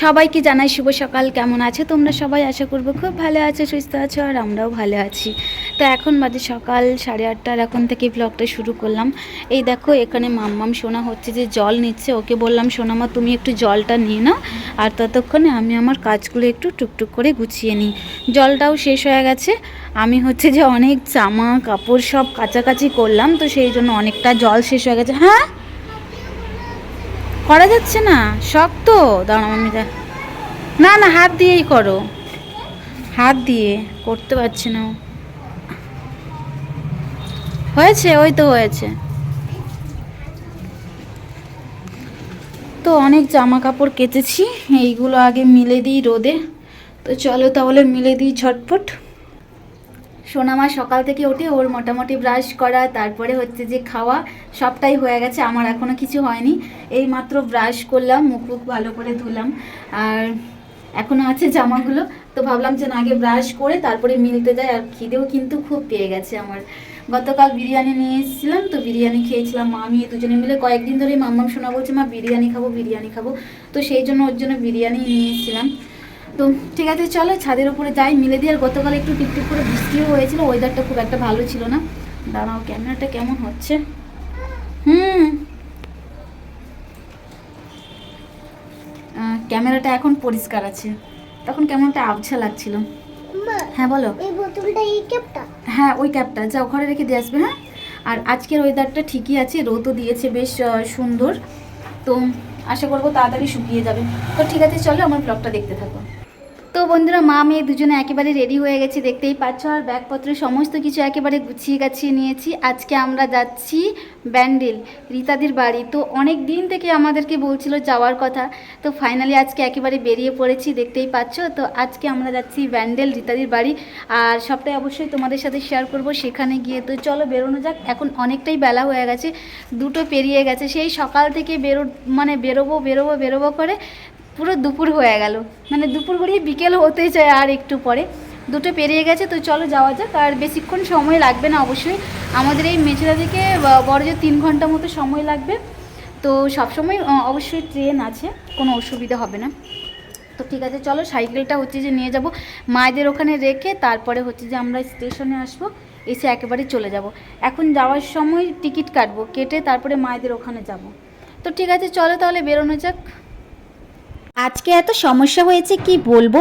সবাইকে জানাই শুভ সকাল। কেমন আছো তোমরা সবাই? আশা করব খুব ভালো আছো, সুস্থ আছো, আর আমরাও ভালো আছি। তো এখন বাজে সকাল সাড়ে আটটার এখন থেকে ব্লগটা শুরু করলাম। এই দেখো, এখানে মাম্মাম শোনা হচ্ছে যে জল নিচ্ছে। ওকে বললাম, সোনামা, তুমি একটু জলটা নিয়ে নাও। আর ততক্ষণে আমি আমার কাজগুলো একটু টুকটুক করে গুছিয়ে নিই। জলটাও শেষ হয়ে গেছে। আমি হচ্ছে যে অনেক জামা কাপড় সব কাচাকাচি করলাম, তো সেই জন্য অনেকটা জল শেষ হয়ে গেছে। হ্যাঁ? করা যাচ্ছে না, শক্ত। দাঁড়াও আমি না না, হাত দিয়েই করো। হাত দিয়ে করতে পারছি না হয়েছে, ওই তো হয়েছে। তো অনেক জামা কাপড় কেচেছি, এইগুলো আগে মিলে দিই রোদে। তো চলো তাহলে মিলে দিই ঝটপট। সোনামা সকাল থেকে উঠে ওর মোটামুটি ব্রাশ করা, তারপরে হচ্ছে যে খাওয়া, সবটাই হয়ে গেছে। আমার এখনও কিছু হয়নি। এই মাত্র ব্রাশ করলাম, মুখ মুখ ভালো করে ধুলাম। আর এখনও আছে জামাগুলো, তো ভাবলাম যে না আগে ব্রাশ করে তারপরে মিলতে যায়। আর খিদেও কিন্তু খুব পেয়ে গেছে আমার। গতকাল বিরিয়ানি নিয়ে এসেছিলাম, তো বিরিয়ানি খেয়েছিলাম মা, আমি দুজনে মিলে কয়েকদিন ধরেই মাম্মাম শোনা বলছে, মা, বিরিয়ানি খাব বিরিয়ানি খাব। তো সেই জন্য ওর জন্য বিরিয়ানি নিয়ে এসেছিলাম। তো ঠিক আছে চলো ছাদের উপরে যাই। মিলে দিয়ে আর গতকাল একটু টিপটিপ করে বৃষ্টিও হয়েছিল ওয়েদারটা খুব একটা ভালো ছিল না। দাঁড়াও ক্যামেরাটা কেমন হচ্ছে? হুম। ক্যামেরাটা এখন পরিষ্কার আছে। তখন কেমন একটা আবছা লাগছিল? হ্যাঁ বলো। এই বোতলটা এই ক্যাপটা? হ্যাঁ ওই ক্যাপটা। যাও ঘরে রেখে দিয়ে আসবে হ্যাঁ? আর আজকের ওয়েদারটা ঠিকই আছে রোদও দিয়েছে বেশ সুন্দর। তো আশা করব তাড়াতাড়ি শুকিয়ে যাবে। তো ঠিক আছে চলো আমার ব্লগটা দেখতে থাকো। তো বন্ধুরা, মা, মেয়ে দুজনে একেবারে রেডি হয়ে গেছি, দেখতেই পাচ্ছ। আর ব্যাগপত্র সমস্ত কিছু একেবারে গুছিয়ে গাছিয়ে নিয়েছি। আজকে আমরা যাচ্ছি ব্যান্ডেল, রীতাদির বাড়ি। তো অনেক দিন থেকে আমাদেরকে বলছিল যাওয়ার কথা। তো ফাইনালি আজকে একেবারে বেরিয়ে পড়েছি, দেখতেই পাচ্ছ। তো আজকে আমরা যাচ্ছি ব্যান্ডেল, রীতাদির বাড়ি। আর সবটাই অবশ্যই তোমাদের সাথে শেয়ার করব সেখানে গিয়ে। তো চলো, বেরোনো যাক। এখন অনেকটাই বেলা হয়ে গেছে, দুটো পেরিয়ে গেছে। সেই সকাল থেকে বেরো মানে বেরোবো বেরোবো বেরোবো করে পুরো দুপুর হয়ে গেল। মানে দুপুর গড়িয়ে বিকেল হতেই চায় আর একটু পরে। দুটো পেরিয়ে গেছে, তো চলো যাওয়া যাক। আর বেশিক্ষণ সময় লাগবে না অবশ্যই। আমাদের এই মেচেদা থেকে বড় যে তিন ঘণ্টা মতো সময় লাগবে। তো সবসময় অবশ্যই ট্রেন আছে, কোনো অসুবিধা হবে না। তো ঠিক আছে, চলো সাইকেলটা হচ্ছে যে নিয়ে যাব। মায়েদের ওখানে রেখে তারপরে হচ্ছে যে আমরা স্টেশনে আসব, এসে একেবারে চলে যাব। এখন যাওয়ার সময় টিকিট কাটবো, কেটে তারপরে মায়েদের ওখানে যাব। তো ঠিক আছে, চলো তাহলে বেরোনো যাক। আজকে এত সমস্যা হয়েছে, কি বলব?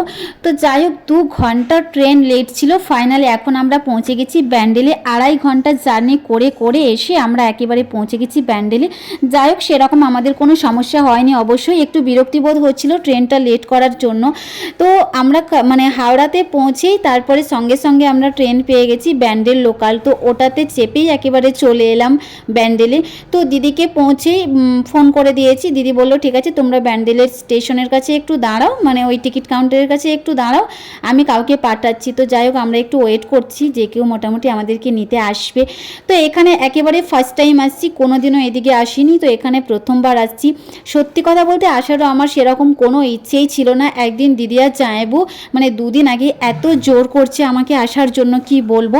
তো যাই হোক দু ঘণ্টা ট্রেন লেট ছিল ফাইনালি এখন আমরা পৌঁছে গেছি ব্যান্ডেলে। আড়াই ঘণ্টা জার্নি করে করে এসে আমরা একেবারে পৌঁছে গেছি ব্যান্ডেলে। যাই হোক সেরকম আমাদের কোনো সমস্যা হয়নি অবশ্যই। একটু বিরক্তিবোধ হচ্ছিল ট্রেনটা লেট করার জন্য। তো আমরা মানে হাওড়াতে পৌঁছেই তারপরে সঙ্গে সঙ্গে আমরা ট্রেন পেয়ে গেছি ব্যান্ডেল লোকাল তো ওটাতে চেপেই একেবারে চলে এলাম ব্যান্ডেলে। তো দিদিকে পৌঁছেই ফোন করে দিয়েছি। দিদি বলল, ঠিক আছে, তোমরা ব্যান্ডেলের স্টেশনের কাছে একটু দাঁড়াও মানে ওই টিকিট কাউন্টারের কাছে একটু দাঁড়াও, আমি কাউকে পাঠাচ্ছি। তো যাই হোক, আমরা একটু ওয়েট করছি যে কেউ মোটামুটি আমাদেরকে নিতে আসবে। তো এখানে একেবারে ফার্স্ট টাইম আসছি কোনো দিনও এদিকে আসিনি, তো এখানে প্রথমবার আসছি। সত্যি কথা বলতে আসারও আমার সেরকম কোনো ইচ্ছেই ছিল না। একদিন দিদি আর জায়েবু মানে দুদিন আগে এত জোর করছে আমাকে আসার জন্য, কি বলব?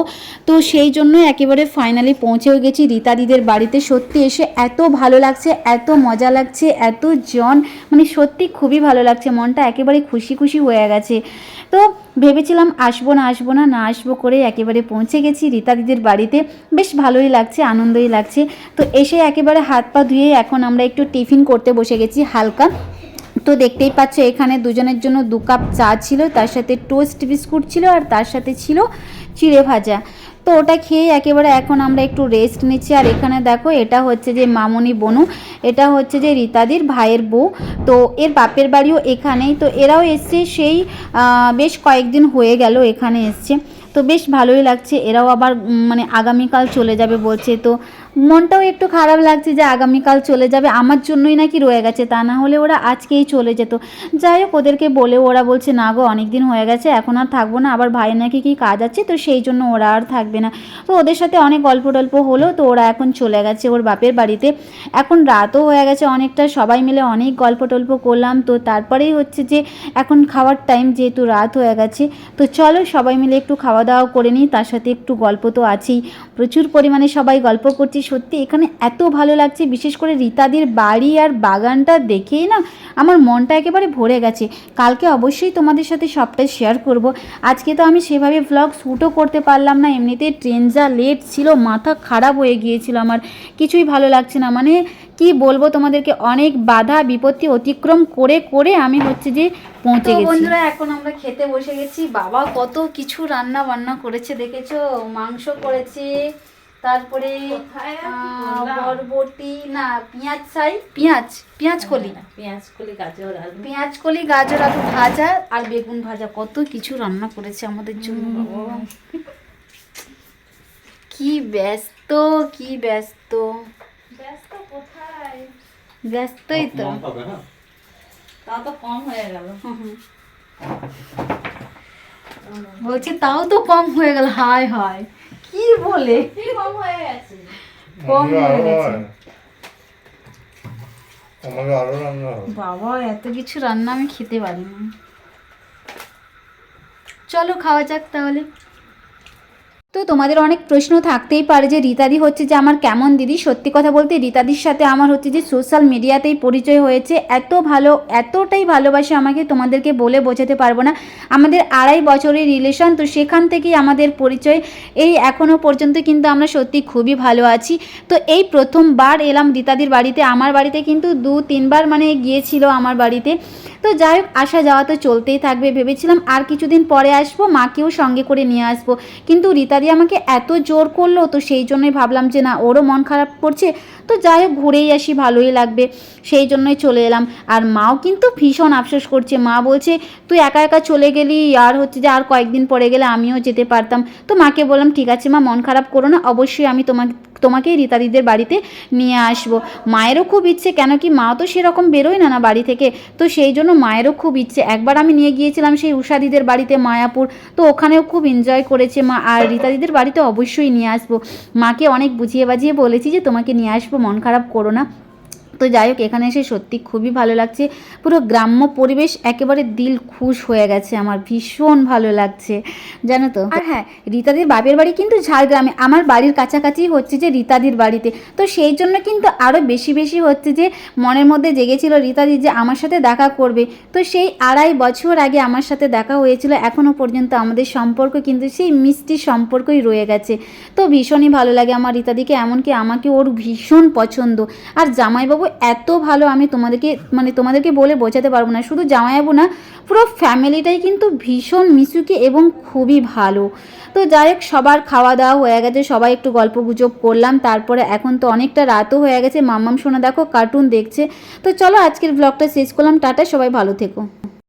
তো সেই জন্য একেবারে ফাইনালি পৌঁছেও গেছি রীতা দিদের বাড়িতে। সত্যি এসে এত ভালো লাগছে, এত মজা লাগছে, এত জন মানে সত্যি খুবই ভালো লাগছে, মনটা একেবারে খুশি খুশি হয়ে গেছে। তো ভেবেছিলাম আসব না আসব না না আসব করে একেবারে পৌঁছে গেছি রীতা দিদির বাড়িতে। বেশ ভালোই লাগছে, আনন্দই লাগছে। তো এসে একেবারে হাত পা ধুয়ে এখন আমরা একটু টিফিন করতে বসে গেছি হালকা। তো দেখতেই পাচ্ছ এখানে দুজনের জন্য দু কাপ চা ছিল, তার সাথে টোস্ট বিস্কুট ছিল আর তার সাথে ছিল চিড়ে ভাজা। তো ওটা খেয়ে একেবারে এখন আমরা একটু রেস্ট নিচ্ছি। আর এখানে দেখো, এটা হচ্ছে যে মামনি বনু, এটা হচ্ছে যে রীতাদির ভাইয়ের বউ। তো এর বাপের বাড়িও এখানেই। তো এরাও এসছে সেই বেশ কয়েকদিন হয়ে গেল এখানে এসছে। তো বেশ ভালোই লাগছে। এরাও আবার মানে আগামীকাল চলে যাবে বলছে। তো মনটাও একটু খারাপ লাগছে যে আগামীকাল চলে যাবে। আমার জন্যই নাকি রয়ে গেছে, তা না হলে ওরা আজকেই চলে যেত। যাই হোক, ওদেরকে বলে ওরা বলছে, না গো অনেক দিন হয়ে গেছে, এখন আর থাকব না। আবার ভাইয়ের নাকি কি কাজ আছে, তো সেই জন্য ওরা আর থাকবে না। তো ওদের সাথে অনেক গল্প টল্প হলো, তো ওরা এখন চলে গেছে ওর বাপের বাড়িতে। এখন রাতও হয়ে গেছে অনেকটা, সবাই মিলে অনেক গল্প টল্প করলাম। তো তারপরেই হচ্ছে যে এখন খাওয়ার টাইম যেহেতু রাত হয়ে গেছে, তো চলো সবাই মিলে একটু খাওয়া দাওয়া করে নিই, তার সাথে একটু গল্প তো আছেই। প্রচুর পরিমাণে সবাই গল্প করছি সত্যি এখানে এত ভালো লাগছে। বিশেষ করে রীতাদির বাড়ি আর বাগানটা দেখেই না আমার মনটা একেবারে ভরে গেছে। কালকে অবশ্যই তোমাদের সাথে সবটাই শেয়ার করব। আজকে তো আমি সেভাবে ভ্লগ শ্যুটও করতে পারলাম না এমনিতে ট্রেন যা লেট ছিল মাথা খারাপ হয়ে গিয়েছিল আমার। কিছুই ভালো লাগছে না। মানে কি বলব তোমাদেরকে অনেক বাধা বিপত্তি অতিক্রম করে করে আমি হচ্ছে যে পৌঁছে গেছি। বন্ধুরা এখন আমরা খেতে বসে গেছি। বাবা কত কিছু রান্না বান্না করেছে দেখেছ? মাংস করেছে তারপরে বরবটি না পেঁয়াজ ছাই পেঁয়াজ পেঁয়াজ কলি। পেঁয়াজ কলি গাজর আলু। পেঁয়াজ কলি গাজর আলু ভাজা আর বেগুন ভাজা। কত কিছু রান্না করেছে আমাদের জন্য কি ব্যস্ত কি ব্যস্ত। ব্যস্ত কোথায়? ব্যস্তই তো। তাও তো কম হয়ে গেল। হুম। তাও তো কম হয়ে গেল। হায় হায়। কি বলে? কম হয়ে গেছে? কম হয়ে গেছে। আমাকে আরও রান্না হবে বাবা এত কিছু রান্না আমি খেতে পারি না। চলো খাওয়া যাক তাহলে। তো তোমাদের অনেক প্রশ্ন থাকতেই পারে যে রীতাদি হচ্ছে যে আমার কেমন দিদি। সত্যি কথা বলতে রীতাদির সাথে আমার হচ্ছে যে সোশ্যাল মিডিয়াতেই পরিচয় হয়েছে। এত ভালো, এতটাই ভালোবাসে আমাকে তোমাদেরকে বলে বোঝাতে পারব না। আমাদের আড়াই বছরের রিলেশন তো সেখান থেকেই আমাদের পরিচয়। এই এখনও পর্যন্ত কিন্তু আমরা সত্যি খুবই ভালো আছি। তো এই প্রথমবার এলাম রীতাদির বাড়িতে। আমার বাড়িতে কিন্তু দু, তিনবার মানে গিয়েছিল আমার বাড়িতে। তো যাই হোক, আসা যাওয়া তো চলতেই থাকবে ভেবেছিলাম। আর কিছুদিন পরে আসব, মাকেও সঙ্গে করে নিয়ে আসব। কিন্তু রীতাদি আমাকে এত জোর করল, তো সেই জন্যই ভাবলাম যে না, ওরও মন খারাপ করছে। তো যাই হোক, ঘুরেই আসি, ভালোই লাগবে। সেই জন্যই চলে এলাম। আর মাও কিন্তু ভীষণ আফসোস করছে। মা বলছে, তুই একা একা চলে গেলি, আর হচ্ছে যে আর কয়েকদিন পরে গেলে আমিও যেতে পারতাম। তো মাকে বললাম, ঠিক আছে মা, মন খারাপ করো না, অবশ্যই আমি তোমাকে তোমাকেই রীতাদিদের বাড়িতে নিয়ে আসব। মায়েরও খুব ইচ্ছে, কেন কি মা তো সেরকম বেরোয় না না বাড়ি থেকে? তো সেই জন্য মায়েরও খুব ইচ্ছে। একবার আমি নিয়ে গিয়েছিলাম সেই উষাদিদের বাড়িতে মায়াপুর। তো ওখানেও খুব এনজয় করেছে মা। আর রীতাদিদের বাড়িতে অবশ্যই নিয়ে আসব। মাকে অনেক বুঝিয়ে বাজিয়ে বলেছি যে তোমাকে নিয়ে আসব, মন খারাপ করো না। তো যাই হোক এখানে এসে সত্যি খুবই ভালো লাগছে। পুরো গ্রাম্য পরিবেশ একেবারে দিল খুশ হয়ে গেছে আমার ভীষণ ভালো লাগছে। জানো তো? আর হ্যাঁ রীতাদির বাপের বাড়ি কিন্তু ঝাড়গ্রামে আমার বাড়ির কাছাকাছি হচ্ছে যে রীতাদির বাড়িতে। তো সেই জন্য কিন্তু আরও বেশি বেশি হচ্ছে যে মনের মধ্যে জেগেছিল রীতাদি যে আমার সাথে দেখা করবে। তো সেই আড়াই বছর আগে আমার সাথে দেখা হয়েছিল এখনও পর্যন্ত আমাদের সম্পর্ক কিন্তু সেই মিষ্টি সম্পর্কই রয়ে গেছে। তো ভীষণই ভালো লাগে আমার রীতাদিকে এমনকি আমাকে ওর ভীষণ পছন্দ। আর জামাইবাবু এত ভালো আমি তোমাদেরকে মানে তোমাদেরকে বলে বোঝাতে পারব না। শুধু জামাইবাবু না, পুরো ফ্যামিলিটাই কিন্তু ভীষণ মিশুকে এবং খুবই ভালো। তো যাই হোক, সবার খাওয়া দাওয়া হয়ে গেছে, সবাই একটু গল্প গুজব করলাম। তারপরে এখন তো অনেকটা রাতও হয়ে গেছে, মাম্মাম শোনা দেখো কার্টুন দেখছে। তো চলো আজকের ব্লগটা শেষ করলাম, টাটা, সবাই ভালো থেকো।